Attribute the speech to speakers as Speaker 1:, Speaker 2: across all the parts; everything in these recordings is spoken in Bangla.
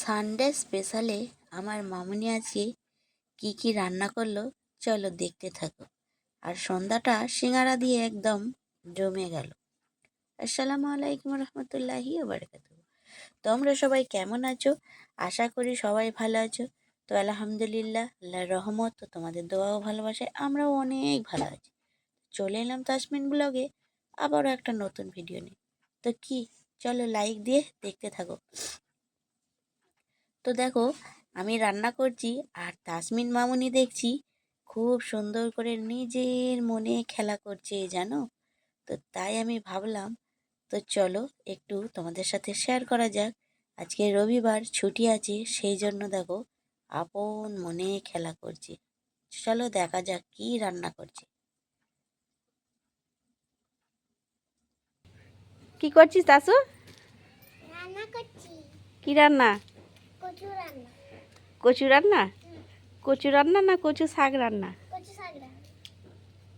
Speaker 1: সানডে স্পেশালে আমার মামুনি আজকে কি কি রান্না করল চলো দেখতে থাকো। আর সন্ধ্যাটা সিঙ্গারা দিয়ে একদম জমে গেল। আসসালামু আলাইকুম রহমতুল্লাহি বারকাতু তোমরা সবাই কেমন আছো? আশা করি সবাই ভালো আছো। তো আলহামদুলিল্লাহ, আল্লাহর রহমত, তো তোমাদের দোয়াও ভালোবাসে আমরাও অনেক ভালো আছি। চলে এলাম তাসমিন ব্লগে, আবারও একটা নতুন ভিডিও নিয়ে। তো কি? চলো লাইক দিয়ে দেখতে থাকো। তো দেখো আমি রান্না করছি আর তাসমিন মামুনি দেখছি খুব সুন্দর করে নিজের মনে খেলা করছে জানো? তো তাই আমি ভাবলাম তো চলো একটু তোমাদের সাথে শেয়ার করা যাক। আজকে রবিবার ছুটি আছে সেই জন্য দেখো আপন মনে খেলা করছে। চলো দেখা যাক কি রান্না করছে।
Speaker 2: কি করছিস তাসু?
Speaker 3: রান্না করছি।
Speaker 2: কি রান্না?
Speaker 3: কচু রান্না।
Speaker 2: কচু রান্না? কচু রান্না না কচু শাক রান্না?
Speaker 3: কচু শাক রান্না।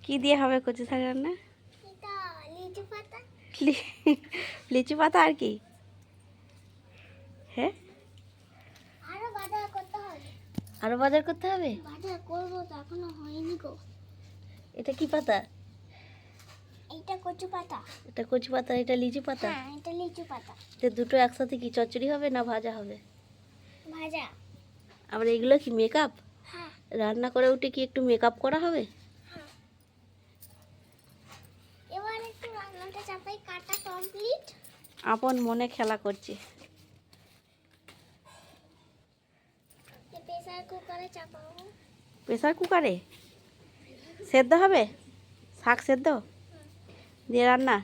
Speaker 2: কি দিয়ে হবে কচু শাক রান্না?
Speaker 3: লিচু পাতা।
Speaker 2: লি- লিচু পাতা আর কি? হ্যাঁ?
Speaker 3: আরও বাজার করতে হবে।
Speaker 2: আরও বাজার করতে হবে?
Speaker 3: বাজার করব তো এখনও হয়নি গো।
Speaker 2: এটা কি পাতা?
Speaker 3: এইটা কচু পাতা।
Speaker 2: এটা কচু পাতা এটা লিচু পাতা?
Speaker 3: হ্যাঁ এটা লিচু পাতা।
Speaker 2: এটা দুটো একসাথে কি চচ্চড়ি হবে না ভাজা হবে?
Speaker 3: ভাজা।
Speaker 2: আবার এগুলো কি মেকআপ
Speaker 3: হ্যাঁ।
Speaker 2: রান্না করে উঠে কি একটু মেকআপ করা হবে?
Speaker 3: হ্যাঁ। এবার একটু রান্নাটা চাপাই কাটা কমপ্লিট
Speaker 2: আপন মনে খেলা করছে।
Speaker 3: প্রেসার কুকারে চাপাবো
Speaker 2: প্রেসার কুকারে সেদ্ধ হবে? শাক সেদ্ধ? দিয়ে রান্না?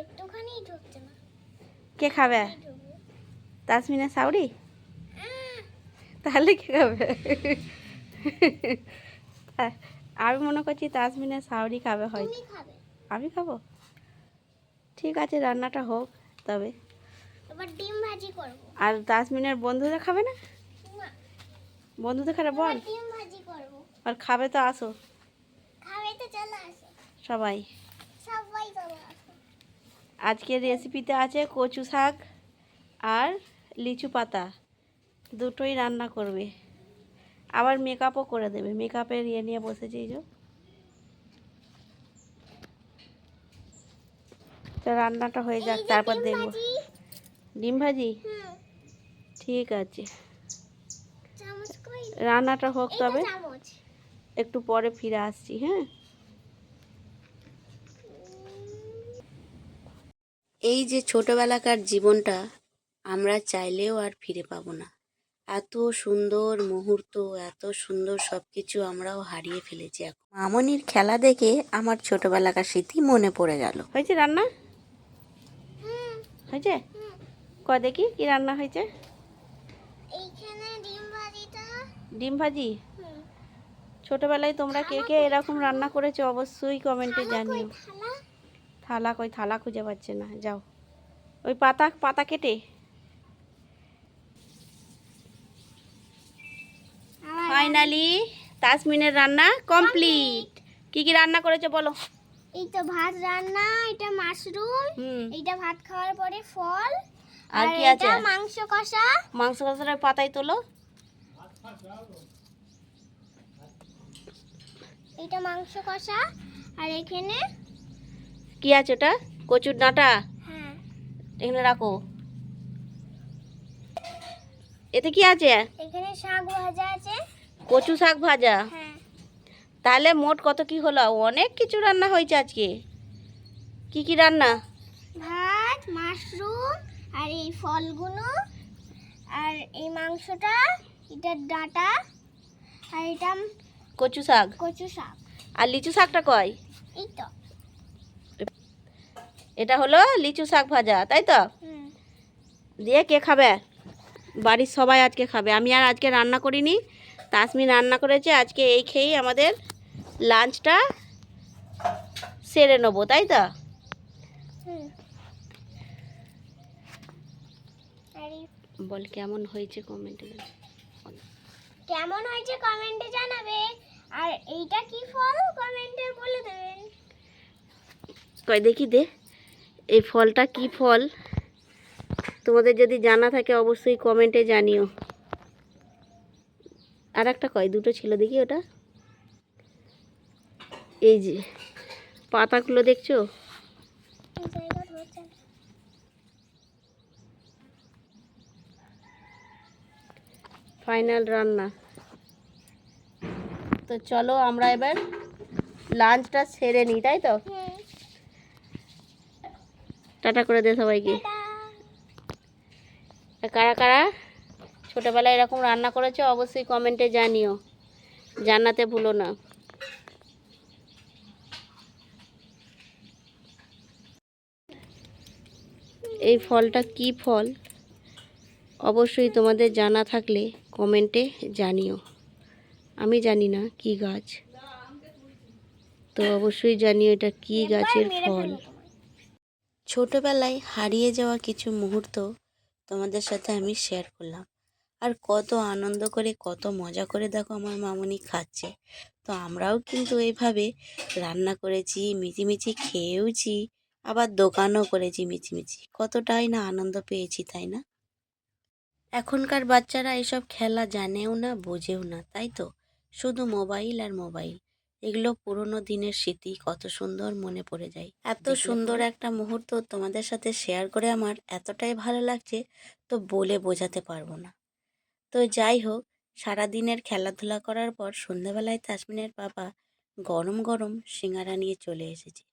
Speaker 3: একটুখানি ঢুকছে না।
Speaker 2: কে খাবে? তাসমিনের সাউরি তাহলে কে খাবে? আমি মনে করছি তাসমিনের সাউরি খাবে হয়তো
Speaker 3: খাবে।
Speaker 2: আমি খাব? ঠিক আছে রান্নাটা হোক তবে।
Speaker 3: ডিম ভাজি করব।
Speaker 2: আর তাসমিনের বন্ধুদের খাবে না? বন্ধুদের খাবে বল।
Speaker 3: ডিম ভাজি করব।
Speaker 2: আর খাবে তো আসো।
Speaker 3: খাবে তো চলে আসো।
Speaker 2: সবাই।
Speaker 3: সবাই
Speaker 2: আজকের রেসিপিতে আছে কচু শাক আর লিচু পাতা। দুটোই রান্না করবে। আবার মেকআপও করে দেবে। মেকআপের ইয়ে নিয়ে বসেছে এই যে। তো রান্নাটা হয়ে যাক তারপর দেখব। ডিম ভাজি? ঠিক আছে। রান্নাটা হোক তবে। একটু পরে ফিরে আসছি হ্যাঁ?
Speaker 1: এই যে ছোটবেলাকার জীবনটা আমরা চাইলেও আর ফিরে পাবো না। এত সুন্দর মুহূর্ত এত সুন্দর সব কিছু আমরাও হারিয়ে ফেলেছি এখন। মামনির খেলা দেখে আমার ছোটবেলাকার স্মৃতি মনে পড়ে গেল।
Speaker 2: হয়েছে রান্না? হয়েছে? ক দেখি কি রান্না হয়েছে?
Speaker 3: ডিম
Speaker 2: ভাজি?
Speaker 3: হুম।
Speaker 2: ছোটবেলায় তোমরা কে কে এরকম রান্না করেছ অবশ্যই কমেন্টে জানিও।
Speaker 3: থালা
Speaker 2: কই থালা খুঁজে পাচ্ছে না যাও। ওই পাতা পাতা কেটে। ফাইনালি তাসমিনের রান্না কমপ্লিট কি কি রান্না করেছ বলো?
Speaker 3: এই তো ভাত রান্না এটা মাশরুম এইটা ভাত খাওয়ার পরে ফল
Speaker 2: আর
Speaker 3: আর
Speaker 2: কি আছে?
Speaker 3: মাংস কষা।
Speaker 2: মাংস কষার পাতায় তোলো।
Speaker 3: এটা মাংস কষা আর এখানে
Speaker 2: কি আছে ওটা? কচুর ডাঁটা?
Speaker 3: হ্যাঁ।
Speaker 2: এখানে রাখো। এতে কি আছে?
Speaker 3: এখানে শাক ভাজা আছে।
Speaker 2: কচু শাক ভাজা?
Speaker 3: হ্যাঁ।
Speaker 2: তাহলে মোট কত কি হলো? অনেক কিছু রান্না হয়েছে আজকে। কি কি রান্না?
Speaker 3: ভাত মাশরুম আর এই ফলগুলো আর এই মাংসটা এটা ডাঁটা আর এটা
Speaker 2: কচু শাক?
Speaker 3: কচু শাক।
Speaker 2: আর লিচু শাকটা কয়?
Speaker 3: এই তো।
Speaker 2: এটা হলো লিচু শাক ভাজা তাই তো? দিয়ে কে খাবে? বাড়ির সবাই আজকে খাবে। আমি আর আজকে রান্না করিনি। তাসমি রান্না করেছে। আজকে এই খেয়েই আমাদের লাঞ্চটা সেরে নেব তাই তো? বল কেমন হয়েছে কমেন্টে
Speaker 3: কেমন হয়েছে কমেন্টে জানাবে। আর এইটা কি ফল? কমেন্টে বলে দেবেন।
Speaker 2: কয় দেখি দে। এই ফলটা কি ফল? তোমাদের যদি জানা থাকে অবশ্যই কমেন্টে জানিও। আর একটা কয়? দুটো ছিল দেখি ওটা। এই যে, পাতাগুলো দেখছ। ফাইনাল রান্না। তো চলো আমরা এবার লাঞ্চটা সেরে নিই, তাই তো? টাটা করে দে সবাইকে। কারা কারা ছোটোবেলায় এরকম রান্না করেছ অবশ্যই কমেন্টে জানিও। জানাতে ভুলো না। এই ফলটা কি ফল? অবশ্যই তোমাদের জানা থাকলে কমেন্টে জানিও। আমি জানি না কি গাছ। তো অবশ্যই জানিও এটা কি গাছের ফল।
Speaker 1: ছোটবেলায় হারিয়ে যাওয়া কিছু মুহূর্ত তোমাদের সাথে আমি শেয়ার করলাম। আর কত আনন্দ করে, কত মজা করে দেখো আমার মামনি খাচ্ছে। তো আমরাও কিন্তু এইভাবে রান্না করেছি, মিচিমিচি খেয়েওছি, আবার দোকানও করেছি মিচিমিচি। কতটাই না আনন্দ পেয়েছি, তাই না? এখনকার বাচ্চারা এসব খেলা জানেও না, বোঝেও না, তাই তো? শুধু মোবাইল আর মোবাইল এগুলো পুরোনো দিনের স্মৃতি কত সুন্দর মনে পড়ে যায়। এত সুন্দর একটা মুহূর্ত তোমাদের সাথে শেয়ার করে আমার এতটাই ভালো লাগছে তো বলে বোঝাতে পারব না। তো যাই হোক সারাদিনের খেলাধুলা করার পর সন্ধ্যাবেলায় তাসমিনের বাবা গরম গরম সিঙ্গারা নিয়ে চলে এসেছে।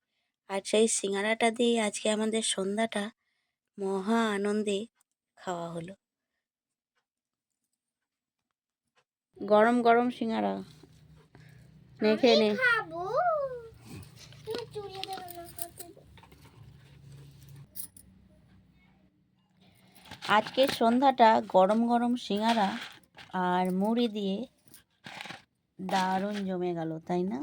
Speaker 1: আর সেই সিঙ্গারাটা দিয়ে আজকে আমাদের সন্ধ্যাটা মহা আনন্দে খাওয়া হলো। গরম গরম সিঙ্গারা। নে খেয়ে নে। আজকের সন্ধ্যাটা গরম গরম সিঙ্গারা আর মুড়ি দিয়ে দারুণ জমে গেল তাই না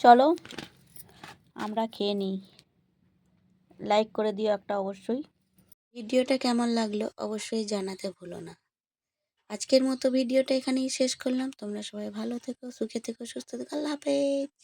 Speaker 1: চলো, আমরা খেয়ে নিই। লাইক করে দিও একটা অবশ্যই। ভিডিওটা কেমন লাগল অবশ্যই জানাতে ভুলো না। আজকের মতো ভিডিওটা এখানেই শেষ করলাম। তোমরা সবাই ভালো থেকো, সুখে থেকো, সুস্থ থেকো। আল্লাহ হাফেজ।